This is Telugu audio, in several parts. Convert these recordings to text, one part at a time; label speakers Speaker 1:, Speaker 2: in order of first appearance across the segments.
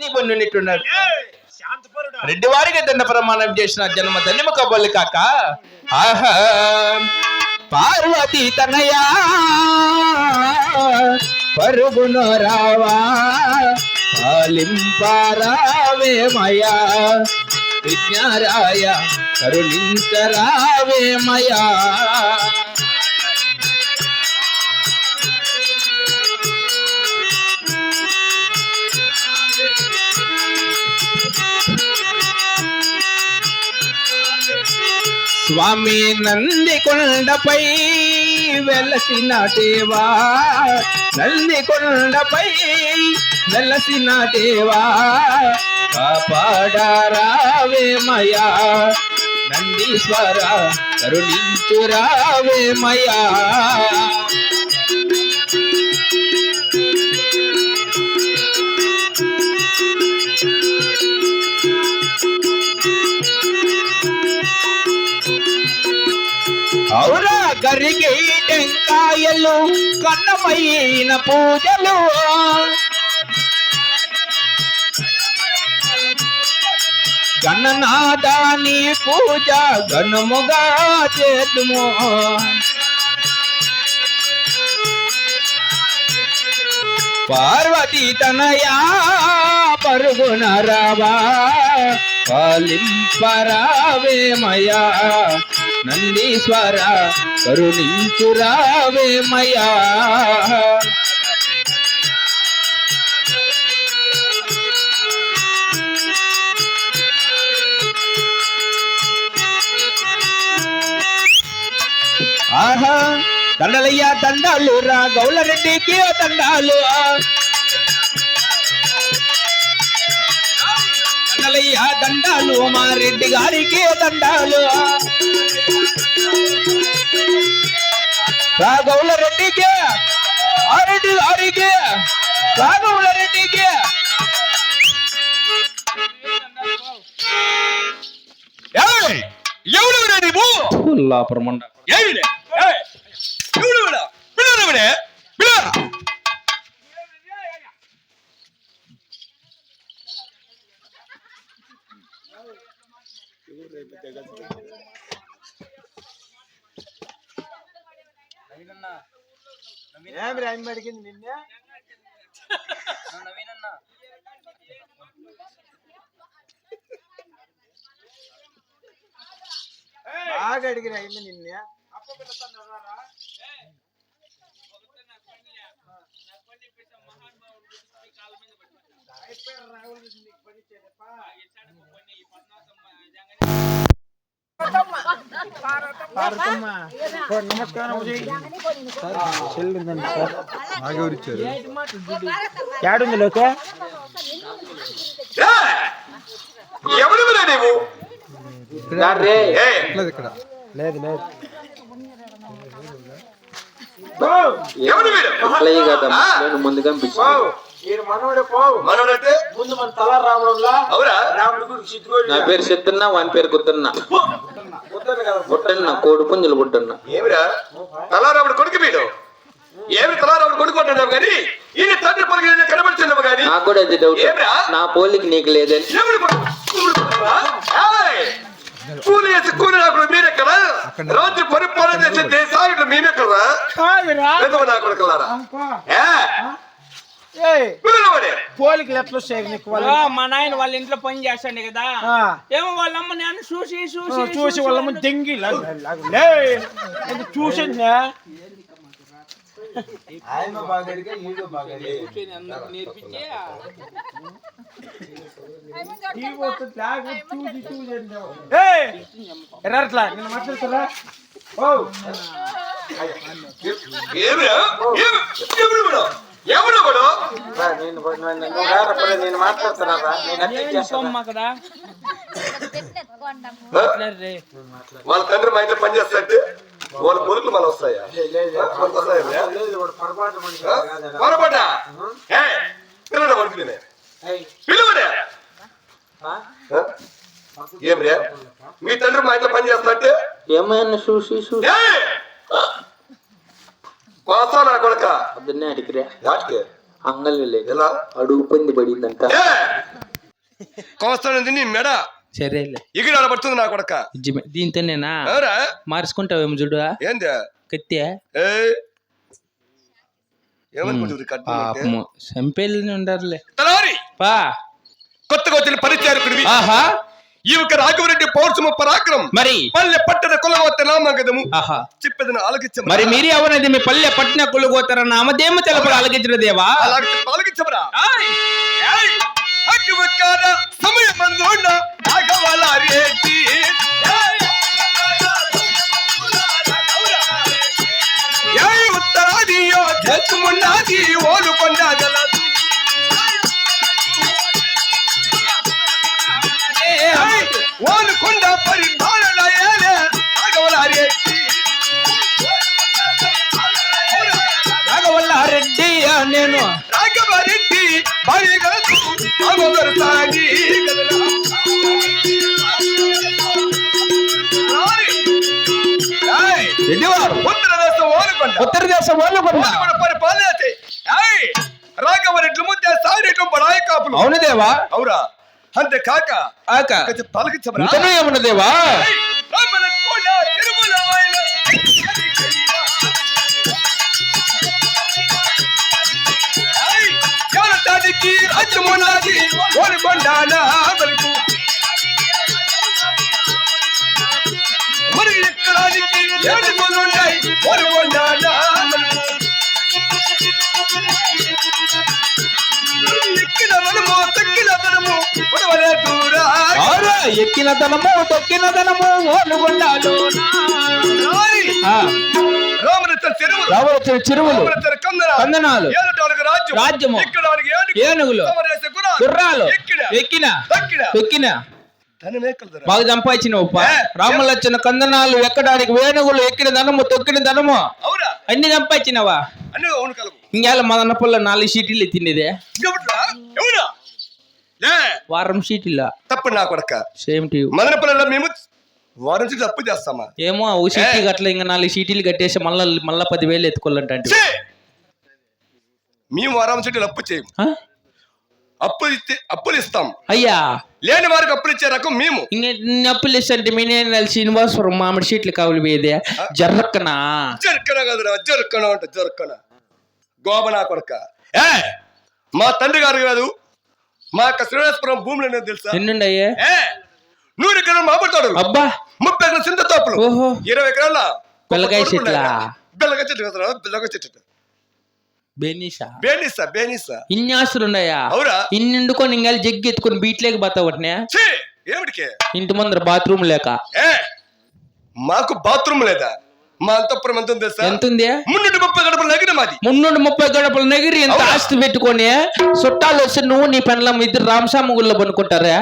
Speaker 1: పొందినట్టున్నాడు రెడ్డి వారికి దండ ప్రమాణం చేసిన జన్మ ధన్యము కబోలు కాక. ఆహా పార్వతి తనయా పరుగును రావా పాలింపారావేమయా విజ్ఞారాయ కరుణించరావేమయా స్వామి నందికొండపై వెలసిన దేవా నంది కొండపై వెలసిన దేవా కాపాడారావేమయా నందీశ్వర కరుణించురావేమయా గరిగి టెంకాయలు కన్నమైన పూజలు. గణనాదాని పూజ గణముగా చేతుము. పార్వతీ తనయా పరుగున రావా పాలింపరావేమయా నందీశ్వర కరుణించురావేమయా ఆహా దండలయ్యా దండాలు రా గౌలరెడ్డికి దండాలు. దండలయ్యా దండాలు మా రెడ్డి గారికి దండాలు రాఘవుల రెడ్డికి ఆ రెడ్డి గారికి రాఘవుల రెడ్డికి
Speaker 2: ఏయ్! ఎవడురా నీవు
Speaker 1: లాపురమండ
Speaker 2: ఏమిడే ఏయ్! ఎవడురా? పిల్లరా
Speaker 3: ఏమి రాయి అడిగింది నిన్నే బాగా అడిగిన అయింది నిన్నే పార్వతమ్మ. నమస్కారం చెల్లిందండి సార్ ఏడుంది లోకే.
Speaker 2: ఏయ్! ఎవడురా నీవు? ఏయ్!
Speaker 3: లేదు లేదు
Speaker 2: ఎవడు వీడు? ఆ?
Speaker 4: నేను ముందుగా
Speaker 3: ఈయన మనవడే పోవు.
Speaker 2: మనోడంటే
Speaker 3: ముందు మన తల రావడంలా
Speaker 2: అవురా.
Speaker 3: రాముడి గురించి చిత్తుకోడు
Speaker 4: నా పేరు చెత్తన్న వాని పేరు
Speaker 3: కదా
Speaker 4: బుట్టన్న కోడి పుంజులు బుట్టన్న
Speaker 2: ఏమిరా? తలారాముడు కొడుకు వీడు. ఏమి తలారాముడు కొడుకు అంటున్నావు కానీ ఈయన తండ్రి పొలికి కనబడుతున్నావు కానీ.
Speaker 4: నాకు కూడా అది డౌట్
Speaker 2: ఏమిరా?
Speaker 4: నా పోలికి నీకు లేదని?
Speaker 2: కూలి చేసి కూలి రాకుండా మీరెక్కడా? రాత్రి పరిపాలన చేసే దేశాలు మేమెక్కడా
Speaker 3: కాదురా.
Speaker 2: పెద్దవ నా కొడుకులారా.
Speaker 3: పోలికలు ఎట్లా వస్తాయి
Speaker 5: మా నాయన వాళ్ళ ఇంట్లో పని చేస్తాండి కదా. ఏమో వాళ్ళ అమ్మ నేను చూసి చూసి
Speaker 3: చూసి వాళ్ళమ్మ దెంగి ఎర్రట్లా? నేను మాట్లాడుతున్నా ఓ?
Speaker 2: ఏమి? ఎవడు వీడు?
Speaker 3: నేను మాట్లాడుతున్నా?
Speaker 2: వాళ్ళ తండ్రి మా ఇంట్లో పని చేస్తాంటే వాళ్ళ కొడుకులు మళ్ళీ వస్తాయా? పొరపాటా? ఏ? పిల్లడు పిలువడే ఆ? ఏమిరా మీ తండ్రి మా ఇంట్లో పని చేస్తాంటే
Speaker 4: ఏమైనా చూసి చూసి.
Speaker 2: ఏ! కోసా నా కొడుక. వాటికి
Speaker 4: అంగళ్ళు లేదు
Speaker 2: ఎలా
Speaker 4: అడుగు పొంది పడిందంట
Speaker 2: ఏ కోస్తానంది నీ మెడ
Speaker 1: సరేలే
Speaker 2: ఎగిరి ఆడబడుతుంది నా కొడక
Speaker 1: నిజమే. దీంతోనేనా
Speaker 2: ఎవరా
Speaker 1: మార్చుకుంటావేమో చూడు
Speaker 2: ఏంది
Speaker 1: కత్తి
Speaker 2: ఏమనుకుంటుంది
Speaker 1: పాపము చంపేళ్ళని ఉండారులే
Speaker 2: తలారి
Speaker 1: పా
Speaker 2: కొత్తగా వచ్చిన పరిచారకుడివి
Speaker 1: ఆహా
Speaker 2: ఈ యొక్క రాఘవరెడ్డి పౌరుషము పరాక్రమం.
Speaker 1: మరి?
Speaker 2: పల్లె పట్టణ కులవత్త నామగదము.
Speaker 1: ఆహా.
Speaker 2: చెప్పేదని ఆలకించమరా?
Speaker 1: మరి మీరే అవనది మీ పల్లె పట్టిన కొలుగోతార నామదేమ తెలపడు అలగించిన దేవా?
Speaker 2: అలాగే ఆలకించమరా? ఏయ్! అగ్గివక్కార సమయమందున్న రాఘవలారేటి. ఏయ్! ఉత్తరాదియో దేశమున్నది ఓలుకొండ గలదు. ఏయ్ ఏలే రాఘవలారేటి.
Speaker 1: రాఘవల్ల రెడ్డి నేను.
Speaker 2: రాఘవరెడ్డి బలిగలదు అమగరు సాగి
Speaker 1: రెడ్డివారు
Speaker 2: ఉత్తర దేశం ఓలుకొండ.
Speaker 1: ఉత్తర దేశం వాళ్ళు కూడా
Speaker 2: ఓలుకొండ పరిపాలన ఏయ్ రాఘవరెడ్లు ముద్ద సాగిరెడ్లు బడాయి కాపులు.
Speaker 1: అవును దేవా.
Speaker 2: అవురా. అంతే కాక
Speaker 1: ఆక
Speaker 2: కొంచెం పలకించమరా
Speaker 1: ఇంకనూ ఏమన్న దేవా
Speaker 2: ఏయ్, రామన కోట తిరుమల వాయిన ఏయ్, ఎవరటానికి రాజ్యమున్నది ఓలుకొండ నా బలుకు మరి ఎక్కడానికి ఏడుకోలున్నాయి ఓలుకొండ నా బలుకు ఎక్కిన
Speaker 1: ఎక్కిన ధనము తొక్కిన ధనము ఓలుగొండాలు
Speaker 2: రామరత్న చెరువులు
Speaker 1: కందనాలు రాజ్యము. ఏనుగులు
Speaker 2: గుర్రాలు ఎక్కిన తక్కిన.
Speaker 1: బాగా సంపాదించిన ఉప్ప రాములచ్చిన కందనాలు ఎక్కడానికి వేణుగులు ఎక్కిన ధనము తొక్కిన ధనము.
Speaker 2: అవురా.
Speaker 1: అన్ని సంపాదించినవా?
Speaker 2: అన్ని అవును కలవు
Speaker 1: ఇంకేళ్ళ మదన పుల్ల నాలుగు సీటీలు తినేదే
Speaker 2: ఎవడ్రా ఎవరా లే.
Speaker 1: వారం సీటీలా
Speaker 2: తప్పు నా కొడక.
Speaker 1: సేమ్ టు
Speaker 2: మదన పిల్లల్లో మేము వారం నుంచి తప్పు చేస్తామా?
Speaker 1: ఏమో ఒక సీటీ గట్ల ఇంకా నాలుగు సీటీలు కట్టేసి మళ్ళా మళ్ళా పదివేలు ఎత్తుకోవాలంటే!
Speaker 2: మేము వారం చెట్టు అప్పు చేయము అప్పులు ఇస్తే అప్పులు ఇస్తాం.
Speaker 1: అయ్యా!
Speaker 2: లేని వారికి అప్పులు ఇచ్చే రకం మేము.
Speaker 1: ఇంక అప్పులు ఇస్తే మీ నేను శ్రీనివాసపురం మామిడి సీట్లు కావాలి పోయేదే. జర్రక్కనా?
Speaker 2: జర్కన కదరా జర్కన అంట జర్కన గోబనా కొడక. ఏ? మా తండ్రి గారు కాదు మా యొక్క శ్రీనివాసపురం భూములు అనేది తెలుసా?
Speaker 1: ఎన్నుండయ్యే?
Speaker 2: ఏ? నూరు ఎకరాలు మామిడి తోటలు
Speaker 1: అబ్బా!
Speaker 2: ముప్పై ఎకరాల చింత తోపులు
Speaker 1: ఓహో!
Speaker 2: ఇరవై ఎకరాల
Speaker 1: బెల్లకాయ చెట్లా?
Speaker 2: బెల్లకాయ చెట్లు కదరా బెల్లకాయ చెట్టు బేనిసా? బేనిసా
Speaker 1: ఇన్ని ఆస్తులు ఉన్నాయా
Speaker 2: అవురా
Speaker 1: ఇన్ని వండుకొని ఇంకా జగ్గి ఎత్తుకొని బీట్లేకి బతావట్నే
Speaker 2: ఛీ! ఏమిటికే?
Speaker 1: ఇంటి ముందర బాత్రూమ్ లేక?
Speaker 2: ఏ? మాకు బాత్రూమ్ లేదా? మా అంతఃపురం ఎంత ఉంది
Speaker 1: ఎంత ఉంది
Speaker 2: మున్నూటి ముప్పై గడపలు నగిన మాది.
Speaker 1: మున్నుండి ముప్పై గడపల నగిరి ఎంత? ఆస్తి పెట్టుకొని చుట్టాలు వస్తే నువ్వు నీ పెండ్లం ఇద్దరు రామస్వామి గుళ్ళో పనుకుంటారా?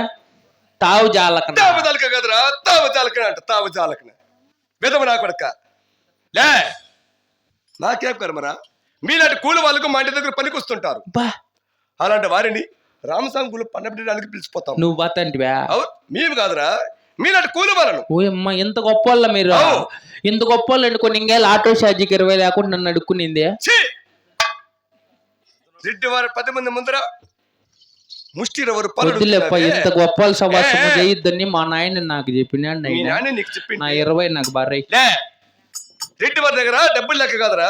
Speaker 1: తావు జాలకన?
Speaker 2: తావు జాలక కదరా తావు జాలకన అంట తావు జాలకన. విధవ నా కొడక. లే నాకేం కర్మరా? మీలాంటి కూలి వాళ్ళకు మా ఇంటి దగ్గర పనికి వస్తుంటారు
Speaker 1: బా.
Speaker 2: అలాంటి వారిని రామస్వామి గుళ్ళు పండబెట్టడానికి పిలిచిపోతాం.
Speaker 1: నువ్వు బాతంటివా?
Speaker 2: మేము కాదురా. మీలాంటి కూలి వాళ్ళను
Speaker 1: ఓయమ్మ ఎంత గొప్ప వాళ్ళ మీరు. ఇంత గొప్ప వాళ్ళు అనుకోని ఇంకా ఆటో ఛార్జీకి ఇరవై లేకుండా నన్ను అడుక్కునింది.
Speaker 2: రెడ్డి వారి పది మంది ముందర ముష్టి ఎవరు
Speaker 1: వద్దులేప్ప ఇంత గొప్ప వాళ్ళ సవాసము చేయొద్దని మా నాయన నాకు
Speaker 2: చెప్పింది
Speaker 1: నా ఇరవై నాకు బారై
Speaker 2: రెడ్డి వారి దగ్గర డబ్బులు లెక్క కాదురా.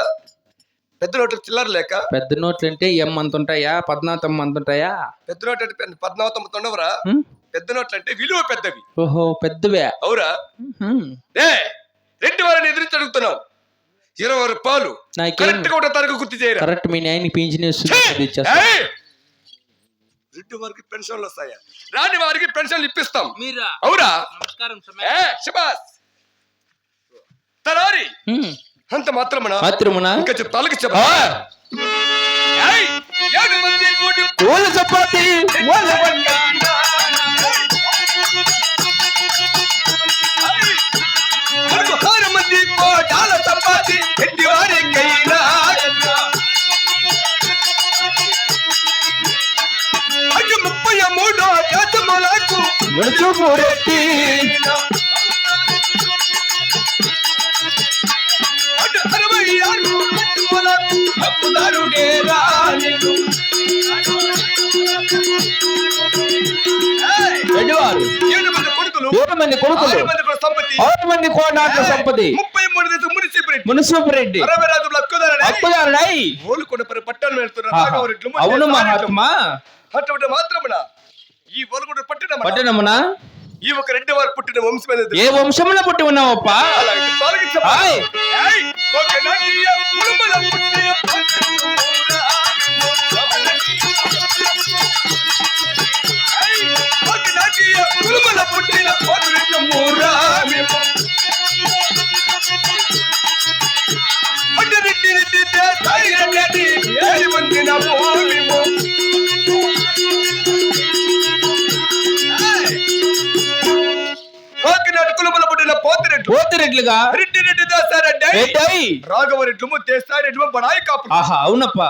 Speaker 2: పెద్ద నోట్లు చిల్లర లేక.
Speaker 1: పెద్ద నోట్లు అంటే ఎమ్ అంత ఉంటాయా అంత ఉంటాయా?
Speaker 2: పెద్ద నోట్లు అంటే తొమ్మిది ఉండవరా? పెద్ద నోట్లు అంటే విలువ పెద్దవి.
Speaker 1: ఓహో పెద్దవే.
Speaker 2: అవురా?
Speaker 1: హ్మ్.
Speaker 2: ఏ రెడ్డి వారిని ఎదురించి అడుగుతున్నావు. ఇరవై రూపాయలు కరెక్ట్గా ఒకటో తరగతి గుర్తు చేయరా.
Speaker 1: కరెక్ట్ మీ నాయన పింఛన్!
Speaker 2: రెడ్డి వారికి పెన్షన్లు వస్తాయా? రాని వారికి పెన్షన్లు ఇప్పిస్తాం.
Speaker 1: మీరా?
Speaker 2: అవురా? శబాస్! తలారి!
Speaker 1: హ్మ్.
Speaker 2: అంత మాత్రమనా?
Speaker 1: మాత్రమునా?
Speaker 2: ఇంకా చెప్తా అలాగే చెప్పా. కూడి
Speaker 1: చపాతి!
Speaker 6: నేను.
Speaker 2: ఏయ్!
Speaker 1: రెడ్డివారు
Speaker 2: ఏడు మంది కొడుకులు. ఆరు మంది ముప్పై మూడు దేశం మునిసిపరెడ్డి
Speaker 1: మున్సిపల్ రెడ్డి
Speaker 2: అరవై రాజులు హక్కుదారుడై.
Speaker 1: అప్పుదారుడై
Speaker 2: ఓలుకొండ పరి పట్టణం వెళ్తున్నారు
Speaker 1: అవును మహాత్మా.
Speaker 2: అటువంటి మాత్రమున ఈ ఓలుకొండ పట్టణం
Speaker 1: పట్టణమునా
Speaker 2: ఈ ఒక రెండు వారు పుట్టిన వంశమైన
Speaker 1: ఏ వంశమున పుట్టి ఉన్నావప్పా
Speaker 2: అలాగే తొలగించబడి-
Speaker 1: ఆయ్.
Speaker 2: ఏయ్! ఒకనాటి ఈ కుటుంబల పుట్టిన పోతిరెడ్డి
Speaker 1: పోతిరెడ్లుగా
Speaker 2: రెడ్డి రెడ్డి దాసారెడ్డి
Speaker 1: రెడ్డై
Speaker 2: రాఘవరెడ్లు ముత్తేస్తారెడ్లు బడాయి కాపు
Speaker 1: ఆహా అవునప్పా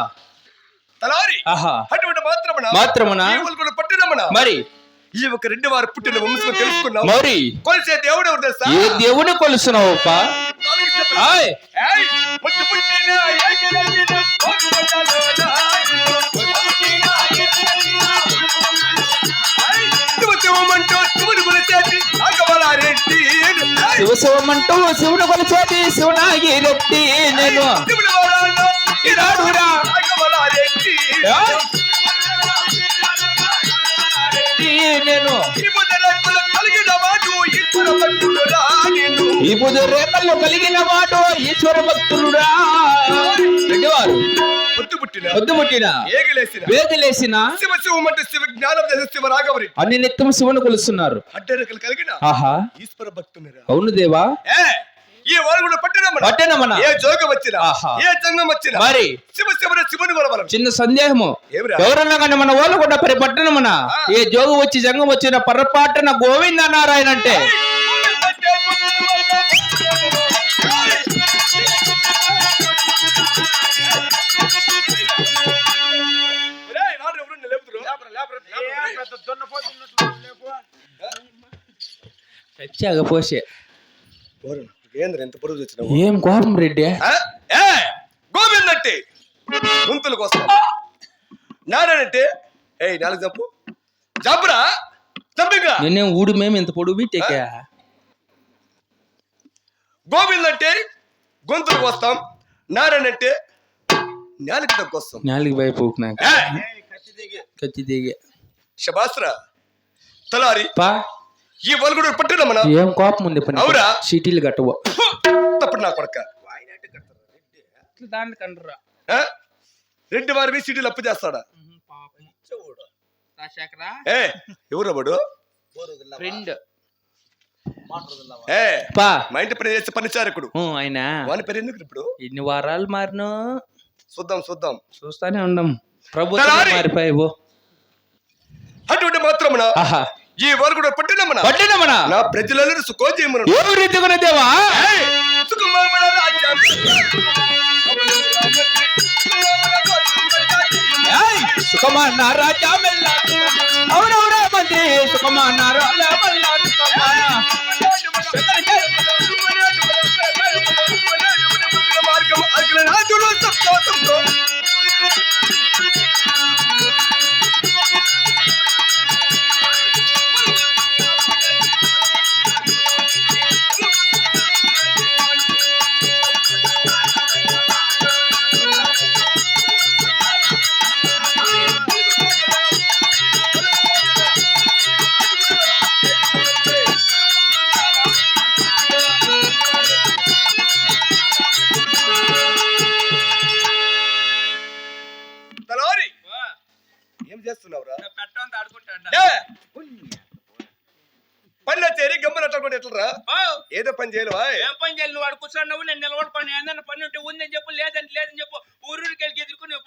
Speaker 2: తలారి
Speaker 1: ఆహా
Speaker 2: అటువంటి మాత్రమున
Speaker 1: మాత్రమున
Speaker 2: ఊరుకున్న పట్టినమున
Speaker 1: మరి
Speaker 2: ఈ ఒక రెండు వారు పుట్టిన వంశం తెలుసుకున్నాం
Speaker 1: మరి
Speaker 2: కొలిసే దేవుడు ఎవరు తెలుసా
Speaker 1: ఏ దేవుని కొలుస్తున్నావప్పా
Speaker 2: నాలుగు చెప్పండి.
Speaker 1: ఆయ్
Speaker 2: ఏయ్! పుట్టి పుట్టిన ఏకలవ్యుడు, ఏయ్!
Speaker 1: శివశివమంటూ శివుడు కొలిచేది శివనాగి రెడ్డి నేను. నేను.
Speaker 2: ఈ ముద్దరెక్కలు కలిగిన వాడు ఈశ్వర
Speaker 1: భక్తులురా వేదిలేసిన
Speaker 2: శివ శివమంటే శివ జ్ఞానం శివ రాఘవరి
Speaker 1: అన్ని నిత్యం శివుని కొలుస్తున్నారు.
Speaker 2: అడ్డరెక్కలు కలిగిన
Speaker 1: ఆహా.
Speaker 2: ఈశ్వర భక్తునిరా.
Speaker 1: అవును దేవా.
Speaker 2: ఈ పట్టినమ్మన
Speaker 1: పట్టణమన
Speaker 2: ఏ జోగం వచ్చినా
Speaker 1: ఆహా.
Speaker 2: ఏ జంగం వచ్చినా
Speaker 1: మరి
Speaker 2: శివ శివుని శివుని కొలవలం
Speaker 1: చిన్న సందేహము? ఎవరన్నా కానీ మన వాళ్ళు కూడా పరి పట్టణమున ఏ జోగు వచ్చి జంగం వచ్చిన పర్రపాటన గోవింద నారాయణ అంటే చచ్చాగ పోసే
Speaker 2: ఏంద్ర ఎంత పొడుగు తెచ్చినావు?
Speaker 1: ఏం కోపం రెడ్డి?
Speaker 2: గోవిందంటే గుంతుల కోసం. నారాయణంటే ఏయ్ నాలుగు జంపు. జంపురా? జంపింగా
Speaker 1: నేనేం ఊడి మేము ఇంత పొడుగు పెట్టేకా
Speaker 2: గోవిందంటే గొంతులు కోస్తాం. నారాయణ అంటే? నేలకి తగ్గొస్తాం
Speaker 1: నాలుగు వైపు ఊపినాక. కత్తి దిగే
Speaker 2: శబాస్రా? తలారి?
Speaker 1: పా.
Speaker 2: ఈ వలుగుడు పట్టినమ్మన
Speaker 1: ఏం కోపం ఉంది పని
Speaker 2: అవురా?
Speaker 1: సిటీలు కట్టవు.
Speaker 2: తప్పుడు నా కొడక.
Speaker 1: దాన్ని కండరా?
Speaker 2: రెండు వారి సిటీలు అప్పు చేస్తాడా? ఏ ఎవరు వాడు?
Speaker 1: ఫ్రెండ్.
Speaker 2: ఏ
Speaker 1: పా.
Speaker 2: మా ఇంటి పని చేసే పనిచారకుడు.
Speaker 1: ఊ, ఆయన.
Speaker 2: వాని పేరు ఎందుకు ఇప్పుడు?
Speaker 1: ఎన్ని వారాలు మారినో?
Speaker 2: చూద్దాం చూద్దాం.
Speaker 1: చూస్తానే ఉండం. ప్రభుత్వం
Speaker 2: తలారి!
Speaker 1: మారిపోయావు.
Speaker 2: అటువంటి మాత్రమున
Speaker 1: ఆహా.
Speaker 2: ఈ వలుగుడు పట్టినమ్మన?
Speaker 1: పట్టినమనా
Speaker 2: నా ప్రజలలో సుఖోజయమును
Speaker 1: ఏ రీతిగా దేవా!
Speaker 2: సుకుమారముల రాజ్యం.
Speaker 1: సుఖమాన రాజా మెల్ల అవునవునా సుఖమాన సుఖమాన
Speaker 2: మార్గం అగ్రనాథుడు. తలారి గమ్మన ఎట్లరా? ఏదో పని చేయలేవా?
Speaker 7: ఏం? పని చేయాలి నువ్వు వాడు కూర్చున్నావు నేను నిలబడి పని ఏదన్నా పని ఉంటే ఉందని చెప్పు లేదని లేదని చెప్పు. వెళ్ళి ఎదుర్కొనే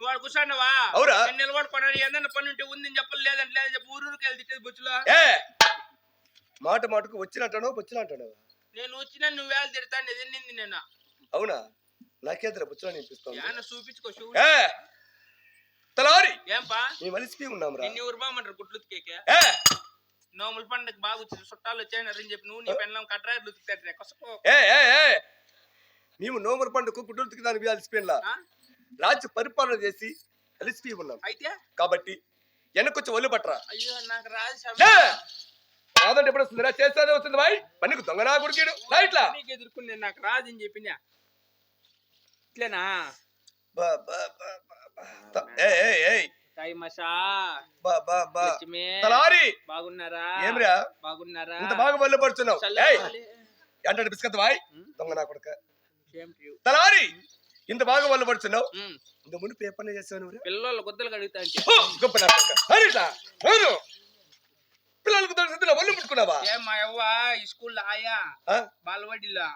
Speaker 7: వాడు కూర్చున్నావా
Speaker 2: అవురా?
Speaker 7: నేను నిలబడి పని ఏదన్నా పని ఉంటే ఉందని చెప్పు లేదని లేదని చెప్పు. ఊరికి వెళ్ళి తిట్టేది బొచ్చులో?
Speaker 2: ఏ? మాట మాటకు వచ్చినట్టానో వచ్చినట్టానో
Speaker 7: నేను వచ్చినా నువ్వు వేలు తిడతాను నింది నేను
Speaker 2: అవునా? నాకేద్దరా బుచ్చలో
Speaker 7: ఏమన్నా చూపించుకో చూడు.
Speaker 2: ఏ తలారి.
Speaker 7: ఏంపా?
Speaker 2: మీ మనిషికి ఉన్నాం రా
Speaker 7: నిన్ను ఎవరు బాగుంటారు గుట్లు కేకే
Speaker 2: ఏ?
Speaker 7: నోముల పండుగ బాగా వచ్చింది చుట్టాలు వచ్చాయని చెప్పి నువ్వు నీ పెళ్ళం కట్రాయలు ఉతికితే కొసకో.
Speaker 2: ఏ ఏ ఏ. మేము నోముల పండుగ కుటుంబకి దాన్ని అలసిపోయినా
Speaker 7: ఆ?
Speaker 2: రాజ్య పరిపాలన చేసి అలసిపోయి ఉన్నాం.
Speaker 7: అయితే?
Speaker 2: కాబట్టి వెనకొచ్చి ఒళ్ళు పట్టరా.
Speaker 7: అయ్యో నాకు! స్వామి.
Speaker 2: కాదంటే ఎప్పుడు వస్తుందిరా? చేస్తానే వస్తుంది బాయ్. పనికి దొంగనా గుడికిడు ఇట్లా.
Speaker 7: నీకు ఎదుర్కొంది నాకు రాదని చెప్పినా? ఇట్లేనా? లక్ష్మి.
Speaker 2: తలారి.
Speaker 7: బాగున్నారా?
Speaker 2: ఏమిరా?
Speaker 7: బాగున్నారా?
Speaker 2: ఇంత బాగా వల్ల పడుతున్నావు. ఏయ్.
Speaker 7: చల్లగాలి.
Speaker 2: అంటే బిస్కత్ బాయ్ దొంగ నా కొడుక. తలారి. ఇంత బాగా వల్ల పడుతున్నావు. ఇంత ముందు పేపర్ చేసావు నువ్వు
Speaker 7: పిల్లల గుద్దలు కడుగుతా
Speaker 2: గొప్ప. పిల్లలకు తెలిసింది ఒళ్ళు ముట్టుకున్నావా?
Speaker 7: ఏ మా ఈ స్కూల్లో ఆయా? బాలవాడిలో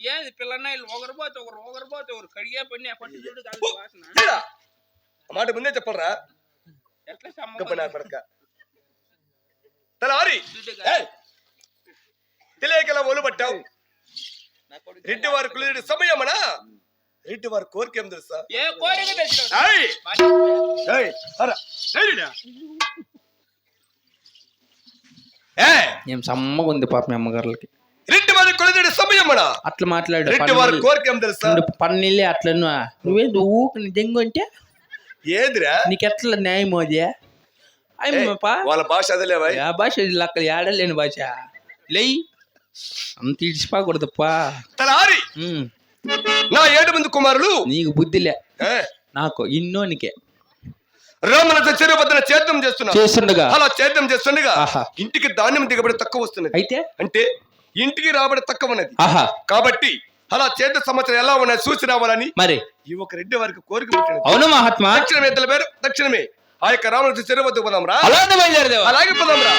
Speaker 7: ఏంది పిల్లనాయలు ఒకరు పోతే ఒకరు ఒకరు పోతే ఒకరు. కడిగే పని పట్టు చూడు కాదు వాసన.
Speaker 2: మాట ముందే చెప్పరా
Speaker 7: ఎట్లా
Speaker 2: గొప్ప నా
Speaker 7: సమ్మగా
Speaker 2: కొడుక తలారి ఏయ్. తెలియకలా ఒళ్ళు పట్టావు రెడ్డి వారి కులిడి సమయమనా రెడ్డి వారి కోరిక ఏం తెలుసా
Speaker 7: ఏ కోరిక తెచ్చినావు?
Speaker 2: ఏయ్!
Speaker 7: బాగా
Speaker 2: ఏయ్, అరా, ఏయ్, ఏయ్,
Speaker 1: ఏం సమ్మగా ఉంది పాప మీ అమ్మగారులకి
Speaker 2: రెడ్డి వారి కులిడి సమయమనా
Speaker 1: అట్లా మాట్లాడు
Speaker 2: రెడ్డి వారి కోరిక ఏం తెలుసా
Speaker 1: పన్నీళ్ళే అట్లా నువ్వేంటి ఊకి దెంగు అంటే
Speaker 2: ఏదిరా?
Speaker 1: నీకెట్లా న్యాయం అది
Speaker 2: వాళ్ళ భాష అదిలేవా
Speaker 1: ఆ భాష అక్కడ ఏడలేని భాష. లేయ్. అంత ఇడిచిపోకూడదప్పా.
Speaker 2: తలారి! నా ఏడు మంది కుమారులు?
Speaker 1: నీకు బుద్ధిలే నాకు ఇన్నోనికే.
Speaker 2: రాములతో చెరువుబద్దన చేద్దాం చేస్తున్నా.
Speaker 1: చేస్తుండగా?
Speaker 2: అలా చేద్దాం చేస్తుండగా. ఇంటికి ధాన్యం దిగబడి తక్కువ వస్తున్నది.
Speaker 1: అయితే?
Speaker 2: అంటే ఇంటికి రాబడి తక్కువ ఉన్నది. కాబట్టి అలా చేద్ద సంవత్సరం ఎలా ఉన్నది చూసి రావాలని
Speaker 1: మరి?
Speaker 2: ఈ ఒక రెడ్డి వారికి కోరిక
Speaker 1: అవును మహాత్మా.
Speaker 2: దక్షిణమే తల పేరు దక్షిణమే. ఆ యొక్క రాములతో చెరువు వద్దకు పోదాం రా. అలాగే పోదాం రా.